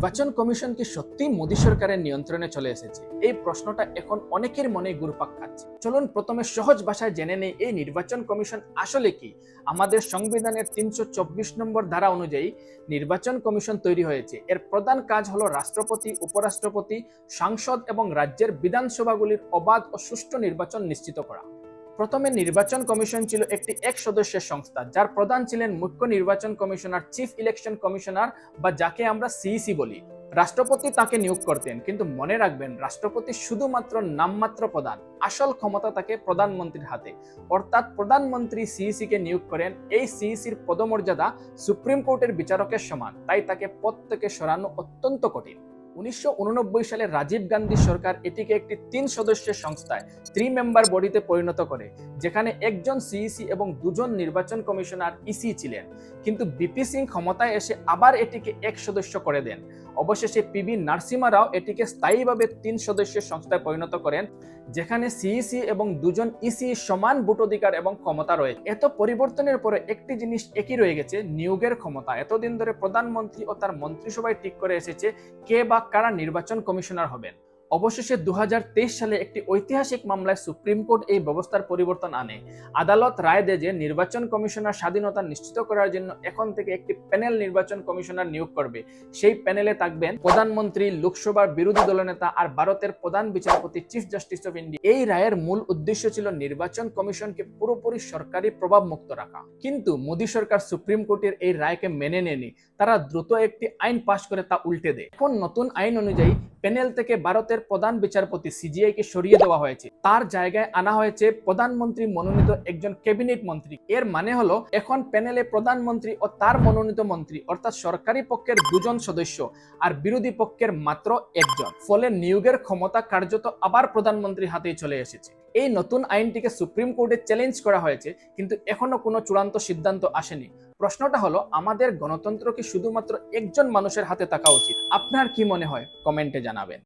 নির্বাচন কমিশন কি সত্যি মোদী সরকারের নিয়ন্ত্রণে চলে এসেছে? এই প্রশ্নটা এখন অনেকের মনে ঘুরপাক খাচ্ছে। চলুন প্রথমে সহজ ভাষায় জেনে নেই এই নির্বাচন কমিশন আসলে কি? আমাদের সংবিধানের তিনশো চব্বিশ নম্বর ধারা অনুযায়ী নির্বাচন কমিশন তৈরি হয়েছে। এর প্রধান কাজ হলো রাষ্ট্রপতি, উপরাষ্ট্রপতি, সাংসদ এবং রাজ্যের বিধানসভাগুলির অবাধ ও সুষ্ঠু নির্বাচন নিশ্চিত করা। প্রথমে নির্বাচন কমিশন ছিল একটি এক সদস্যের সংস্থা, যার প্রধান ছিলেন মুখ্য নির্বাচন কমিশনার, চিফ ইলেকশন কমিশনার বা যাকে আমরা সিইসি বলি। রাষ্ট্রপতি তাকে নিয়োগ করতেন, কিন্তু মনে রাখবেন রাষ্ট্রপতি শুধুমাত্র নামমাত্র প্রধান, আসল ক্ষমতা তাকে প্রধানমন্ত্রীর হাতে। অর্থাৎ প্রধানমন্ত্রী সিইসি কে নিয়োগ করেন, এই সিইসির পদমর্যাদা সুপ্রিম কোর্টের বিচারকের সমান, তাই তাকে পদ থেকে সরানো অত্যন্ত কঠিন। উনিশশো উননব্বই সালে রাজীব গান্ধী সরকার এটিকে একটি তিন সদস্যের সংস্থায় থ্রি মেম্বার বডিতে পরিণত করে, যেখানে একজন সিইসি এবং দুজন নির্বাচন কমিশনার ইসি ছিলেন। কিন্তু বিপি সিং ক্ষমতায় এসে আবার এটিকে এক সদস্য করে দেন। অবশেষে পিবি নারসিমা রাও এটিকে স্থায়ীভাবে তিন সদস্যের সংস্থায় পরিণত করেন, যেখানে সিইসি এবং দুজন ইসি সমান ভোটাধিকার এবং ক্ষমতা রয়েছে এত পরিবর্তনের পরে একটি জিনিস একই রয়ে গেছে, নিয়োগের ক্ষমতা। এতদিন ধরে প্রধানমন্ত্রী ও তার মন্ত্রিসভায় ঠিক করে এসেছে কে বা কারা নির্বাচন কমিশনার হবেন। অবশেষে দু হাজার তেইশ সালে একটি ঐতিহাসিক মামলায় সুপ্রিম কোর্ট এই ব্যবস্থার পরিবর্তন আনে। আদালত রায় দেয় যে নির্বাচন কমিশনার স্বাধীনতা নিশ্চিত করার জন্য এখন থেকে একটি প্যানেল নির্বাচন কমিশনার নিয়োগ করবে। সেই প্যানেলে থাকবেন প্রধানমন্ত্রী, লোকসভার বিরোধী দলনেতা আর ভারতের প্রধান বিচারপতি চিফ জাস্টিস অফ ইন্ডিয়া এই রায়ের মূল উদ্দেশ্য ছিল নির্বাচন কমিশনকে পুরোপুরি সরকারি প্রভাব মুক্ত রাখা। কিন্তু মোদী সরকার সুপ্রিম কোর্টের এই রায়কে মেনে নেয়নি। তারা দ্রুত একটি আইন পাশ করে তা উল্টে দেয়। এখন নতুন আইন অনুযায়ী প্যানেল থেকে ভারতের প্রধান বিচারপতি সিজিআই কে সরিয়ে দেওয়া হয়েছে। তার জায়গায় আনা হয়েছে প্রধানমন্ত্রী মনোনীত একজন ক্যাবিনেট মন্ত্রী। এর মানে হলো, এখন প্যানেলে প্রধানমন্ত্রী ও তার মনোনীত মন্ত্রী, অর্থাৎ সরকারি পক্ষের দুজন সদস্য আর বিরোধী পক্ষের মাত্র একজন। ফলে নিয়োগের ক্ষমতা কার্যত আবার প্রধানমন্ত্রীর হাতেই চলে এসেছে। এই নতুন আইনটিকে সুপ্রিম কোর্টে চ্যালেঞ্জ করা হয়েছে, কিন্তু এখনও কোনো চূড়ান্ত সিদ্ধান্ত আসেনি। প্রশ্নটা হলো, আমাদের গণতন্ত্র কি শুধুমাত্র একজন মানুষের হাতে থাকা উচিত। আপনার কি মনে হয়? কমেন্টে জানাবেন।